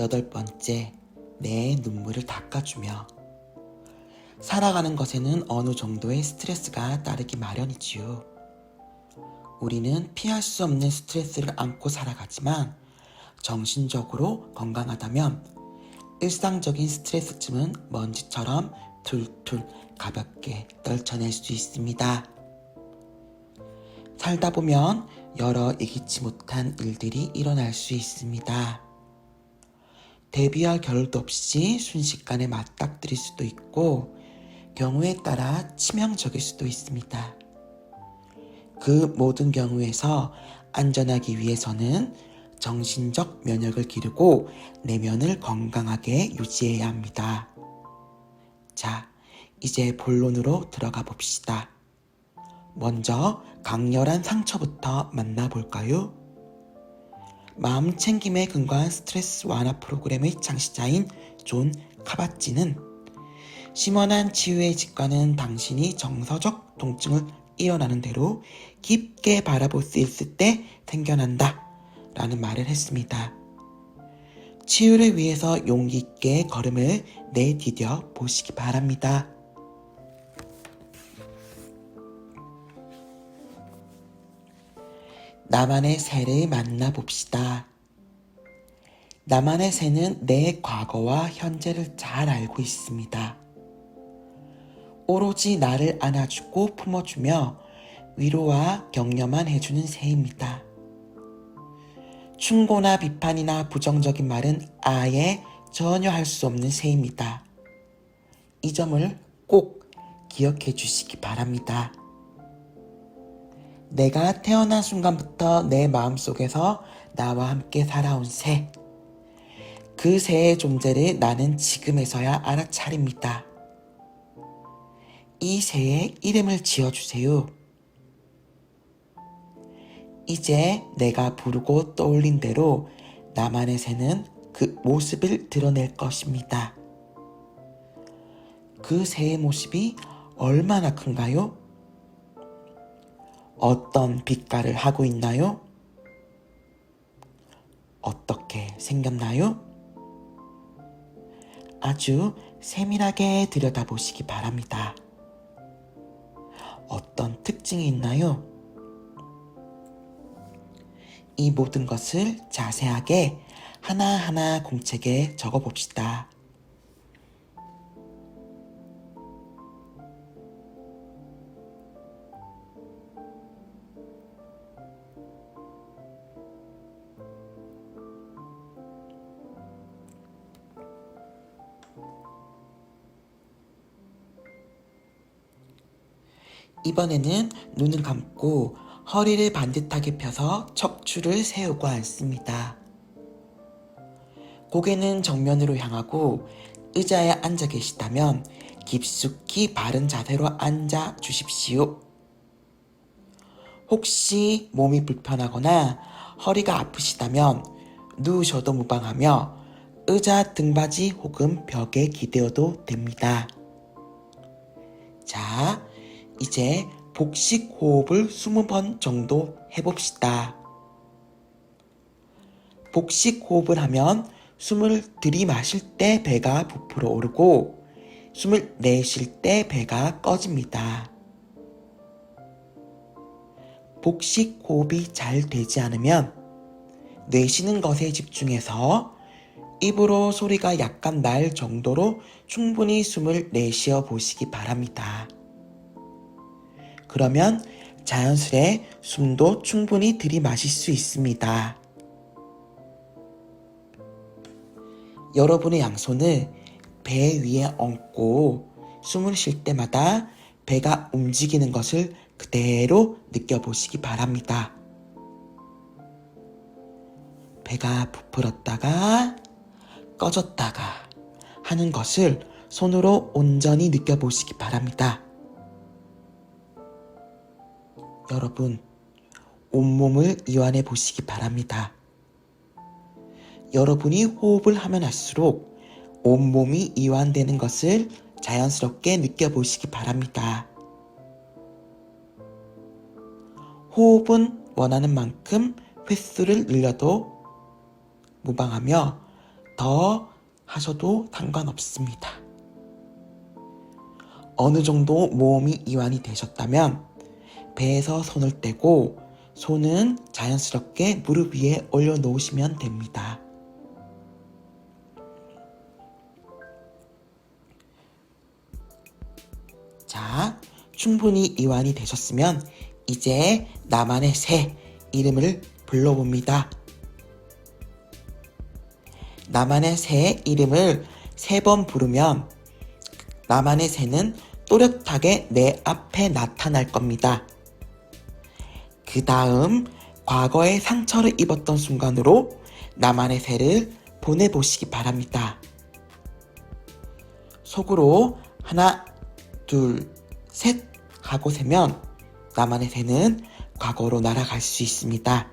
여덟 번째, 내 눈물을 닦아주며. 살아가는 것에는 어느 정도의 스트레스가 따르기 마련이지요. 우리는 피할 수 없는 스트레스를 안고 살아가지만 정신적으로 건강하다면 일상적인 스트레스쯤은 먼지처럼 툴툴 가볍게 떨쳐낼 수 있습니다. 살다 보면 여러 예기치 못한 일들이 일어날 수 있습니다. 대비할 겨를도 없이 순식간에 맞닥뜨릴 수도 있고 경우에 따라 치명적일 수도 있습니다. 그 모든 경우에서 안전하기 위해서는 정신적 면역을 기르고 내면을 건강하게 유지해야 합니다. 자, 이제 본론으로 들어가 봅시다. 먼저 강렬한 상처부터 만나볼까요? 마음 챙김에 근거한 스트레스 완화 프로그램의 창시자인 존 카바찌는 심원한 치유의 직관은 당신이 정서적 통증을 일어나는 대로 깊게 바라볼 수 있을 때 생겨난다 라는 말을 했습니다. 치유를 위해서 용기 있게 걸음을 내디뎌 보시기 바랍니다. 나만의 새를 만나봅시다. 나만의 새는 내 과거와 현재를 잘 알고 있습니다. 오로지 나를 안아주고 품어주며 위로와 격려만 해주는 새입니다. 충고나 비판이나 부정적인 말은 아예 전혀 할 수 없는 새입니다. 이 점을 꼭 기억해 주시기 바랍니다. 내가 태어난 순간부터 내 마음속에서 나와 함께 살아온 새. 그 새의 존재를 나는 지금에서야 알아차립니다. 이 새의 이름을 지어주세요. 이제 내가 부르고 떠올린 대로 나만의 새는 그 모습을 드러낼 것입니다. 그 새의 모습이 얼마나 큰가요? 어떤 빛깔을 하고 있나요? 어떻게 생겼나요? 아주 세밀하게 들여다보시기 바랍니다. 어떤 특징이 있나요? 이 모든 것을 자세하게 하나하나 공책에 적어 봅시다. 이번에는 눈을 감고 허리를 반듯하게 펴서 척추를 세우고 앉습니다. 고개는 정면으로 향하고 의자에 앉아 계시다면 깊숙이 바른 자세로 앉아 주십시오. 혹시 몸이 불편하거나 허리가 아프시다면 누우셔도 무방하며 의자 등받이 혹은 벽에 기대어도 됩니다. 자, 이제 복식 호흡을 20번 정도 해봅시다. 복식 호흡을 하면 숨을 들이마실 때 배가 부풀어 오르고 숨을 내쉴 때 배가 꺼집니다. 복식 호흡이 잘 되지 않으면 내쉬는 것에 집중해서 입으로 소리가 약간 날 정도로 충분히 숨을 내쉬어 보시기 바랍니다. 그러면 자연스레 숨도 충분히 들이마실 수 있습니다. 여러분의 양손을 배 위에 얹고 숨을 쉴 때마다 배가 움직이는 것을 그대로 느껴보시기 바랍니다. 배가 부풀었다가 꺼졌다가 하는 것을 손으로 온전히 느껴보시기 바랍니다. 여러분, 온몸을 이완해 보시기 바랍니다. 여러분이 호흡을 하면 할수록 온몸이 이완되는 것을 자연스럽게 느껴보시기 바랍니다. 호흡은 원하는 만큼 횟수를 늘려도 무방하며 더 하셔도 상관없습니다. 어느 정도 모험이 이완이 되셨다면 배에서 손을 떼고 손은 자연스럽게 무릎 위에 올려놓으시면 됩니다. 자, 충분히 이완이 되셨으면 이제 나만의 새 이름을 불러봅니다. 나만의 새 이름을 세 번 부르면 나만의 새는 또렷하게 내 앞에 나타날 겁니다. 그 다음 과거에 상처를 입었던 순간으로 나만의 새를 보내보시기 바랍니다. 속으로 하나, 둘, 셋 하고 세면 나만의 새는 과거로 날아갈 수 있습니다.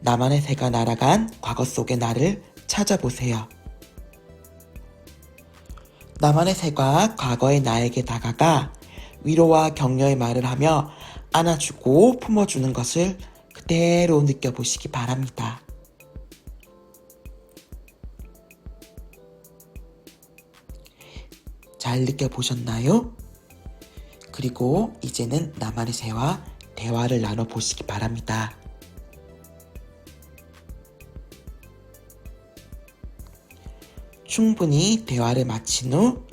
나만의 새가 날아간 과거 속의 나를 찾아보세요. 나만의 새가 과거의 나에게 다가가 위로와 격려의 말을 하며 안아주고 품어주는 것을 그대로 느껴보시기 바랍니다. 잘 느껴보셨나요? 그리고 이제는 나만의 새와 대화를 나눠보시기 바랍니다. 충분히 대화를 마친 후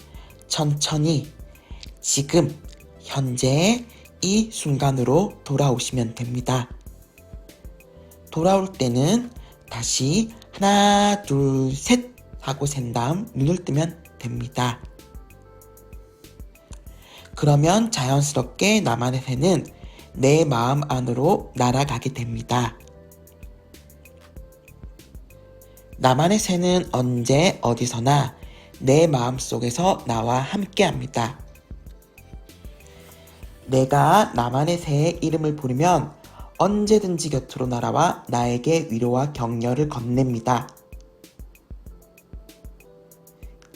천천히 지금 현재 이 순간으로 돌아오시면 됩니다. 돌아올 때는 다시 하나, 둘, 셋 하고 센 다음 눈을 뜨면 됩니다. 그러면 자연스럽게 나만의 새는 내 마음 안으로 날아가게 됩니다. 나만의 새는 언제 어디서나 내 마음 속에서 나와 함께 합니다. 내가 나만의 새의 이름을 부르면 언제든지 곁으로 날아와 나에게 위로와 격려를 건넵니다.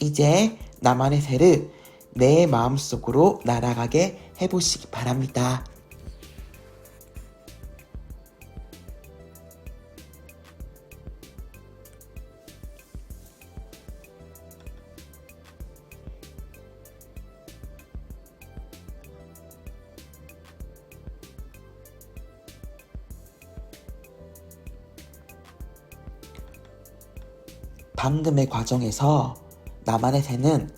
이제 나만의 새를 내 마음속으로 날아가게 해보시기 바랍니다. 방금의 과정에서 나만의 새는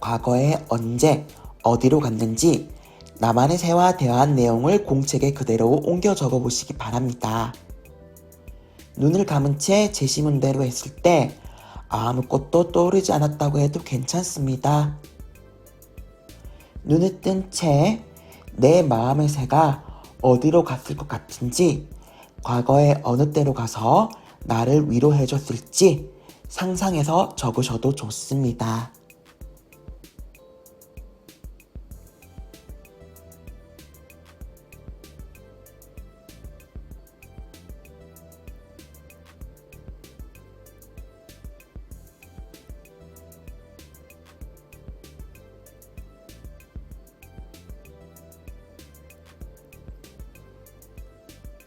과거에 언제 어디로 갔는지 나만의 새와 대화한 내용을 공책에 그대로 옮겨 적어 보시기 바랍니다. 눈을 감은 채 제시문대로 했을 때 아무것도 떠오르지 않았다고 해도 괜찮습니다. 눈을 뜬 채 내 마음의 새가 어디로 갔을 것 같은지 과거에 어느 때로 가서 나를 위로해 줬을지 상상해서 적으셔도 좋습니다.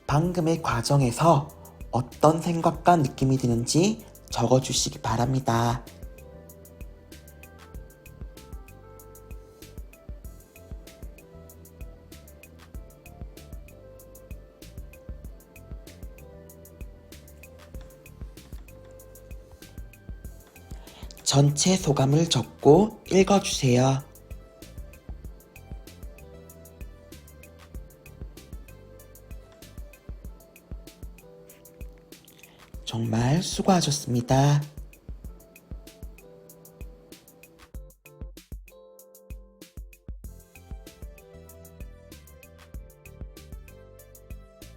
방금의 과정에서 어떤 생각과 느낌이 드는지 적어주시기 바랍니다. 전체 소감을 적고 읽어주세요. 정말 수고하셨습니다.